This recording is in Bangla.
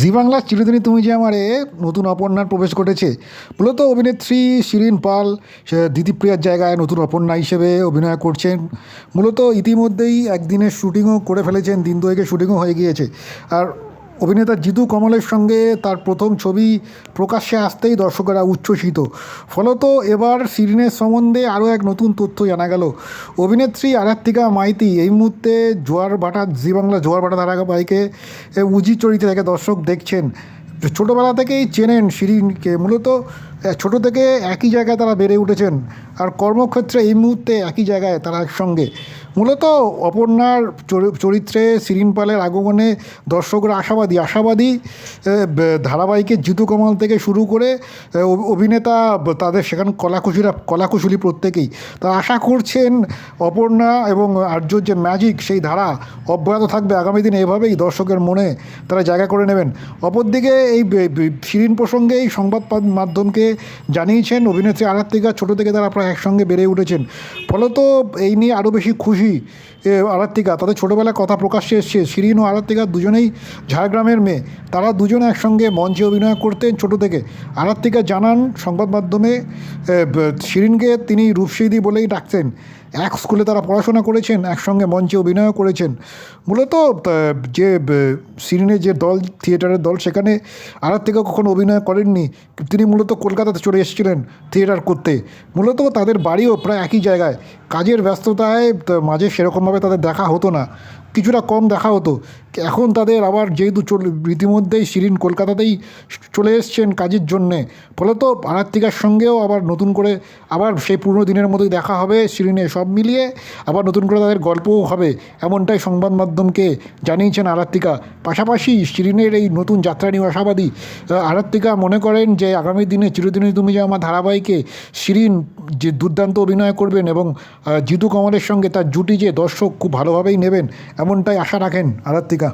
জি বাংলার চিরদিনই তুমি যে আমারে নতুন অপর্ণার প্রবেশ ঘটেছে মূলত অভিনেত্রী শিরিন পাল দিদিপ্রিয়ার জায়গায় নতুন অপর্ণা হিসেবে অভিনয় করছেন। মূলত ইতিমধ্যেই একদিনের শুটিংও করে ফেলেছেন, দিন দুয়েকে শুটিংও হয়ে গিয়েছে। আর অভিনেতা জিতু কমলের সঙ্গে তার প্রথম ছবি প্রকাশ্যে আসতেই দর্শকেরা উচ্ছ্বসিত। ফলত এবার শিরিনের সম্বন্ধে আরও এক নতুন তথ্য জানা গেল। অভিনেত্রী আরাত্তিকা মাইতি এই মুহূর্তে জোয়ার ভাটা জি বাংলা জোয়ার ভাটা ধারাবাহিকে উজি চরিত্রে তাকে দর্শক দেখছেন। ছোটোবেলা থেকেই চেনেন শিরিনকে মূলত ছোটো থেকে একই জায়গায় তারা বেড়ে উঠেছেন। আর কর্মক্ষেত্রে এই মুহূর্তে একই জায়গায় তারা একসঙ্গে। মূলত অপর্ণার চরিত্রে শিরিন পালের আগমনে দর্শকরা আশাবাদী আশাবাদী ধারাবাহিকের জিতু কমাল থেকে শুরু করে অভিনেতা তাদের সেখানে কলাকুশলীরা কলাকুশলী প্রত্যেকেই। তা আশা করছেন অপর্ণা এবং আর্যর যে ম্যাজিক সেই ধারা অব্যাহত থাকবে আগামী দিনে। এভাবেই দর্শকের মনে তারা জায়গা করে নেবেন। অপরদিকে এই শিরিন প্রসঙ্গে এই সংবাদ মাধ্যমকে জানিয়েছেন, অভিনেত্রী আরাত্তিকা ছোটো থেকে তারা প্রায় একসঙ্গে বেড়ে উঠেছেন। ফলত এই নিয়ে আরও বেশি খুশি এ, আরাত্তিকা তাদের ছোটোবেলায় কথা প্রকাশ্যে এসছে। শিরিন ও আরাত্তিকা দুজনেই ঝাড়গ্রামের মেয়ে। তারা দুজনে একসঙ্গে মঞ্চে অভিনয় করতেন ছোটো থেকে। আরাত্তিকা জানান সংবাদ মাধ্যমে শিরিনকে তিনি রূপসিদি বলেই ডাকতেন। এক স্কুলে তারা পড়াশোনা করেছেন, একসঙ্গে মঞ্চে অভিনয় করেছেন। মূলত যে সিনে যে দল, থিয়েটারের দল, সেখানে আর থেকে কখনো অভিনয় করেননি। তিনি মূলত কলকাতাতে চলে এসেছিলেন থিয়েটার করতে। মূলত তাদের বাড়িও প্রায় একই জায়গায়। কাজের ব্যস্ততায় মাঝে সেরকমভাবে তাদের দেখা হতো না। কিছুটা কম দেখা হতো। এখন তাদের আবার যেহেতু চল রীতিমধ্যেই শিরিন কলকাতাতেই চলে এসছেন কাজের জন্যে। ফলে তো আরাত্তিকার সঙ্গেও আবার নতুন করে আবার সেই পুরনো দিনের মতোই দেখা হবে শিরিনে সব মিলিয়ে। আবার নতুন করে তাদের গল্পও হবে। এমনটাই সংবাদ মাধ্যমকে জানিয়েছেন আরাত্তিকা পাশাপাশি শিরিনের এই নতুন যাত্রা নিয়ে আশাবাদী। আহ, আরাত্তিকা মনে করেন যে আগামী দিনে চিরদিনই তুমি যে আমার ধারাবাহিকে শিরিন যে দুর্দান্ত অভিনয় করবেন এবং জিতু কমলের সঙ্গে তার জুটি যে দর্শক খুব ভালোভাবেই নেবেন এমনটাই আশা রাখেন আরাত্তিকা।